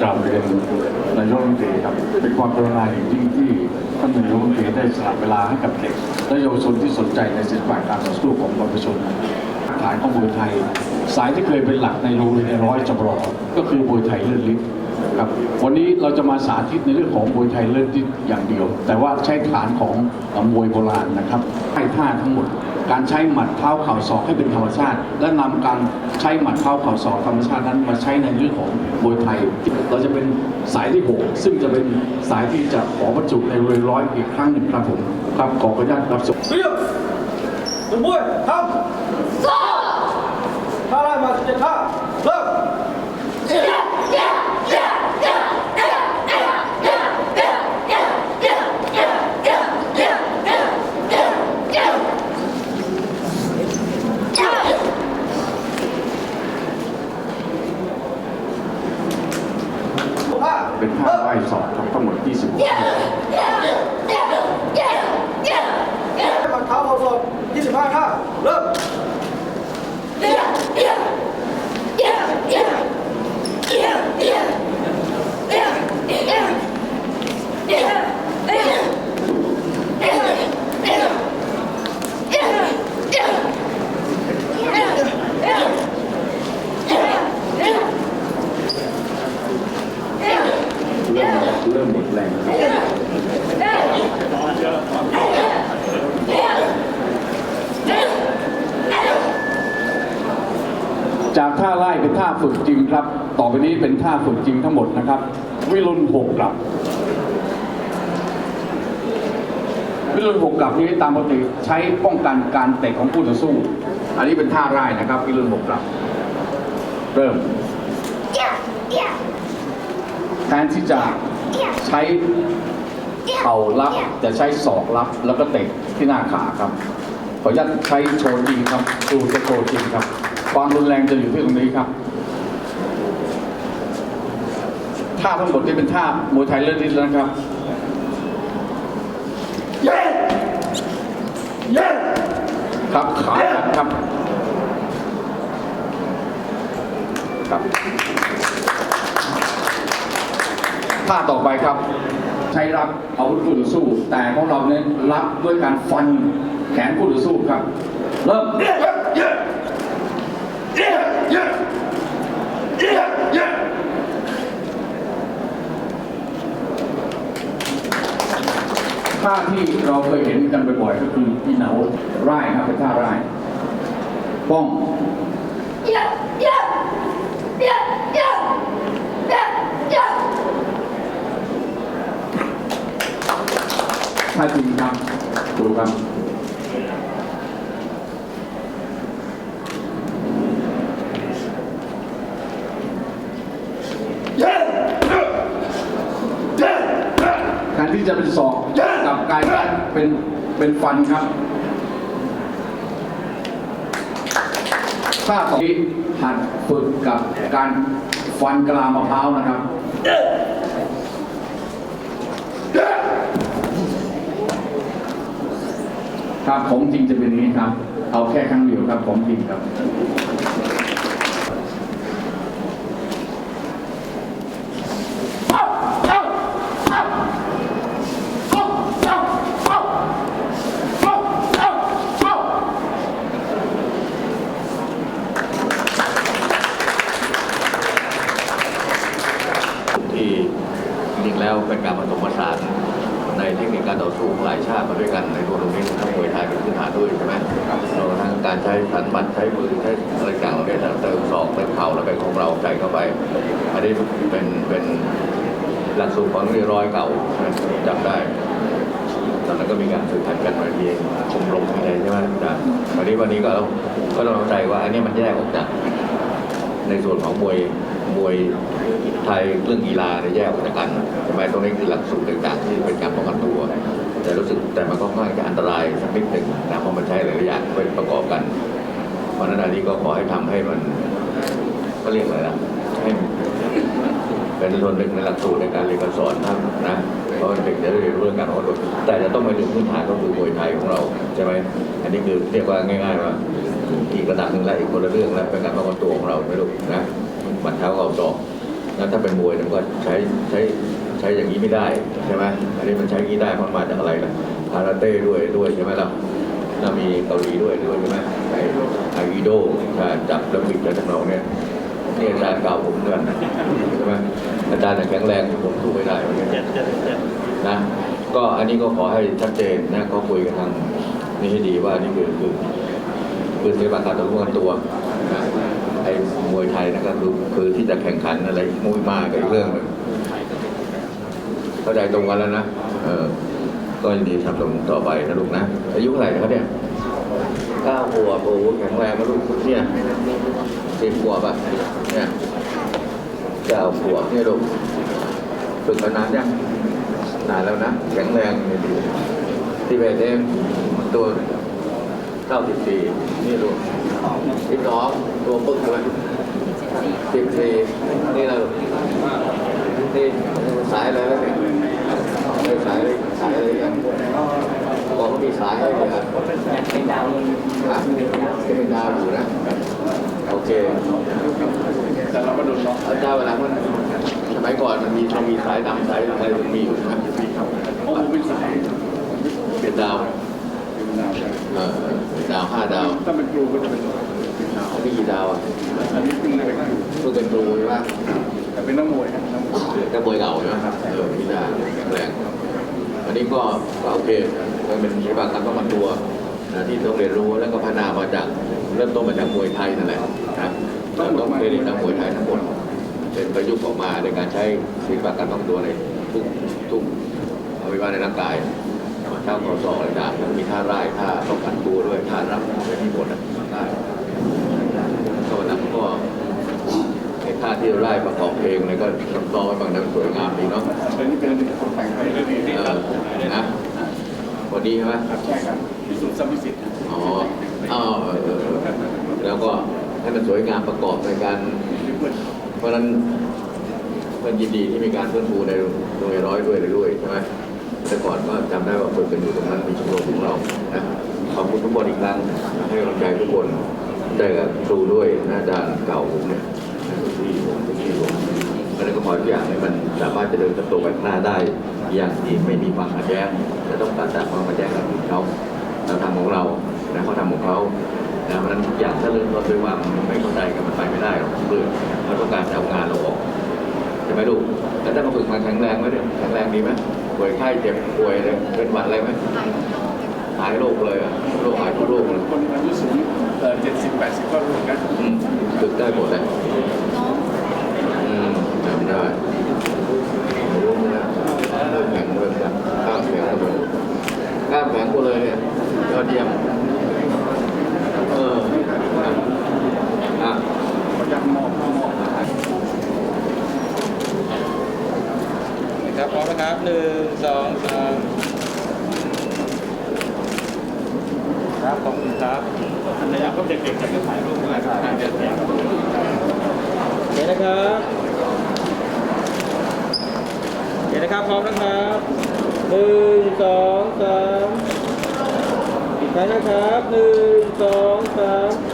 กราบเรียนนายกรัฐมนตรีครับเป็นความกรุณาอย่างยิ่งที่ท่านนายกรัฐมนตรีได้สละเวลาให้กับเด็กและเยาวชนที่สนใจในศิลปะการต่อสู้ของประชาชนฐานของมวยไทย สายที่เคยเป็นหลักในโรงเรียนในร้อยจำรอก็คือมวยไทยเลื่อนลิ้น ครับวันนี้เราจะมาสาธิตในเรื่องของมวยไทยเลื่อนลิ้นอย่างเดียว แต่ว่าใช้ฐานของมวยโบราณนะครับให้ท่าทั้งหมด การใช้หมัดเท้าเข่าศอกให้เป็นธรรมชาติ และนำการใช้หมัดเท้าเข่าศอกธรรมชาตินั้นมาใช้ในเรื่องของมวยไทย เราจะเป็นสายที่ 6 ซึ่งจะเป็นสายที่จะขอบรรจุในเรือร้อยอีกครั้งหนึ่งครับผมครับขออนุญาตรับส่งเรียบ准备ทำท่าแรกมาเจ็ดท่าเริ่มท่า Bravo. จากท่าไล่เป็นท่าฝึกจริงครับ ต่อไปนี้เป็นท่าฝึกจริงทั้งหมดนะครับ วิรุณหกกลับ วิรุณหกกลับนี้ตามปกติใช้ป้องกันการเตะของผู้ต่อสู้ อันนี้เป็นท่าไล่นะครับ วิรุณหกกลับ เริ่มแทนที่จะใช้เข่ารับจะใช้ศอกรับแล้วก็เตะที่หน้าขาครับ ขออนุญาตใช้โชว์จริงครับดูจะโชว์จริงครับ ความรุนแรงจะอยู่ที่ตรงนี้ครับท่าทั้งหมดที่เป็นท่ามวยไทยเลิศนิดแล้วนะครับครับขาดันครับครับท่าต่อไปครับ ใช้รับอาวุธคู่ต่อสู้ แต่ของเราเนี่ยรับด้วยการฟันแขนคู่ต่อสู้ครับ เริ่ม ท่าที่เราเคยเห็นกันบ่อยๆก็คืออีเหนาร่ายครับเป็นท่าร่ายป้องท่าจริงครับดูครับ แทนที่จะเป็นศอกกลับกลายเป็น เป็นฟันครับถ้าตอนนี้หัดฝึกกับการฟันกลามะพร้าวนะครับครับของจริงจะเป็นอย่างนี้ครับ เอาแค่ครั้งเดียวครับของจริงครับ ที่จริงๆ แล้วเป็นการผสมผสานในเทคนิคการต่อสู้ของหลายชาติมาด้วยกันในตัวตรงนี้ทั้งมวยไทยเป็นพื้นฐานด้วยใช่ไหมเราทั้งการใช้สันบัดใช้มือใช้อะไรต่างๆเราเนี่ยเติมศอกเติมเข่าแล้วเป็นของเราใส่เข้าไป อันนี้เป็นเป็นหลักสูตรของเรียร้อยเก่าจำได้ตอนนั้นก็มีการสื่อขันกันมาทีชมรมอะไรใช่ไหมอาจารย์วันนี้วันนี้ก็ก็ต้องเข้าใจว่าอันนี้มันแยกออกจากในส่วนของมวยมวยไทยเรื่องกีฬาเนี่ยแยกออกจากกัน ทำไมตรงนี้คือหลักสูตรต่างๆที่เป็นการป้องกันตัว แต่รู้สึกแต่มันก็ค่อนข้างจะอันตรายสักนิดหนึ่งนะเพราะมันใช้หลายอย่างไปประกอบกันเพราะนั้นอันนี้ก็ขอให้ทำให้มันก็เรียกอะไรนะให้เป็นส่วนหนึ่งในหลักสูตรในการเรียนการสอนนะนะเพราะเด็กจะได้เรียนรู้เรื่องการองกันแต่จะต้องไปถึงพื้นฐานก็คือมวยไทยของเราใช่ไหมอันนี้คือเรียกว่าง่ายๆว่าอีกระดับหนึ่งและอีกคนละเรื่องและเป็นการป้องกันตัวของเราไม่รู้นะหมันเท้าเอาศอกแล้วถ้าเป็นมวยเนี่ยมันก็ใช้ใช้ ใช้อย่างนี้ไม่ได้ใช่ไหมอันนี้มันใช้อย่างนี้ได้เพราะมันมาจากอะไรล่ะคาราเต้ด้วยด้วยใช่ไหมล่ะแล้วมีเกาหลีด้วยด้วยใช่ไหมไอ้ไอ้อีโดการจับแล้วบิดอะไรทั้งนองเนี่ยนี่อาจารย์เก่าผมเหมือนกันใช่ไหมอาจารย์น่ะแข็งแรงผมสู้ไม่ได้เหมือนกันนะก็อันนี้ก็ขอให้ชัดเจนนะเขาคุยกันทางนี่ให้ดีว่านี่คือคือคือศิลปะการต่อสู้กันตัวนะไอ้มวยไทยนะก็คือคือที่จะแข่งขันอะไรมุ้ยมากกับอีกเรื่องหนึ่ง เข้าใจตรงกันแล้วนะเออก็ยินดีสนับสนุนต่อไปนะลูกนะ อายุเท่าไหร่นะครับเนี่ยเก้าขวบโอ้โหแข็งแรงนะลูกเนี่ยสิบขวบอะเนี่ยเก้าขวบเนี่ยลูกฝึกมานานยังนานแล้วนะแข็งแรงเนี่ยดีที่เบสเองตัวเก้าสิบสี่นี่ลูกสิบสองตัวปึ๊กเลยสิบสี่นี่เรานี่สายอะไรแล้วเนี่ย สายอะไรสายอะไรกันบอกว่ามีสายอะไรเนี่ยเป็นดาวอะเป็นดาวอยู่นะ โอเคแต่เราก็โดนล็อกแล้วเจ้าเวลามันสมัยก่อนมันมีมันมีสายดำสายอะไรมันมีอยู่นะโอ้เป็นสายเป็นดาวเป็นดาวใช่อดาวห้าดาว ถ้าเป็นครูก็จะเป็นดาวนี่กี่ดาวอะอันนี้เพิ่งได้ไปครูเป็นครูใช่ไหมแต่เป็นนักมวยครับนักมวยนักมวยเก่าใช่ไหมเออพี่ดาแข็งแรงอันนี้ ก็ก็โอเคมันเป็นศิลปะการป้องกันตัวนะที่ต้องเรียนรู้แล้วก็พัฒนามาจากเริ่มต้นมาจากมวยไทยนั่นแหละนะต้องเครดิตนักมวยไทยทั้งหมดเป็นประยุกต์ออกมาในการใช้ศิลปะการป้องกันตัวในทุกทุกอวัยวะในร่างกายท่าข้อศอกอะไรต่างมีท่าไร่ท่าป้องกันตัวด้วยท่ารับเป็นที่หมดนะได้ก็วันนั้นก็ ท่าที่เราไล่ประกอบเพลงอะไรก็ซับซ้อนบางนั้นสวยงามดีเนาะเป็นนี่เป็นคนแต่งให้ได้ดีเออนะวันนี้ใช่ไหมใช่ครับที่สุดสมมิสิทธิ์อ๋ออ้าวเอเออแล้วก็ให้มันสวยงามประกอบในการ เพราะนั้นเพื่อนยินดีที่มีการเพื่อนฟูในโรงเรียนร้อยด้วยเลยด้วยใช่ไหมแต่ก่อนก็จำได้ว่าฝึกกันอยู่ตรงนั้นมีชมรมของเรานะขอบคุณทุกคนอีกครั้งให้กำลังใจทุกคนได้กับครูด้วยนะอาจารย์เก่าผมเนี่ย นะทุกที่ผมทุกที่ผมอันนี้ก็ขอทุกอย่างให้มันสามารถจะเดินเติบโตไปข้างหน้าได้ อย่างที่ไม่มีความขัดแย้งจะต้องตัดจากความขัดแย้งกับคนเขาเราทำของเรานะเขาทำของเขานะเพราะฉะนั้นทุกอย่างถ้าเริ่มต้นด้วยความไม่เข้าใจกันมันไปไม่ได้หรอกเรื่องเราต้องการจะเอางานเราออกใช่ไหมลูกแล้วถ้ามาฝึกมาแข็งแรงไหมเนี่ยแข็งแรงดีไหมป่วยไข้เจ็บป่วยอะไรเป็นหวัดอะไรไหมหายโรคเลยอะโรคหายทุกโรคเลยคนอายุสูงเอ่อเจ็ดสิบแปดสิบก็รู้กันอืมฝึกได้หมดเลยอืมจำได้รู้นะเริ่มแข็งเริ่มแข็งกล้ามแข็งหมดเลยกล้ามแข็งหมดเลยเนี่ยยอดเยี่ยมเอออะ พยายามมองมองมอง ครับพร้อม นะครับหนึ่งสองสามครับขอบคุณครับในอยากก็เด็กๆจะถ่ายรูปนะครับเดี๋ยวโอเคนะครับโอเคนะครับพร้อมนะครับหนึ่งสองสามอีกครั้งนะครับหนึ่งสองสาม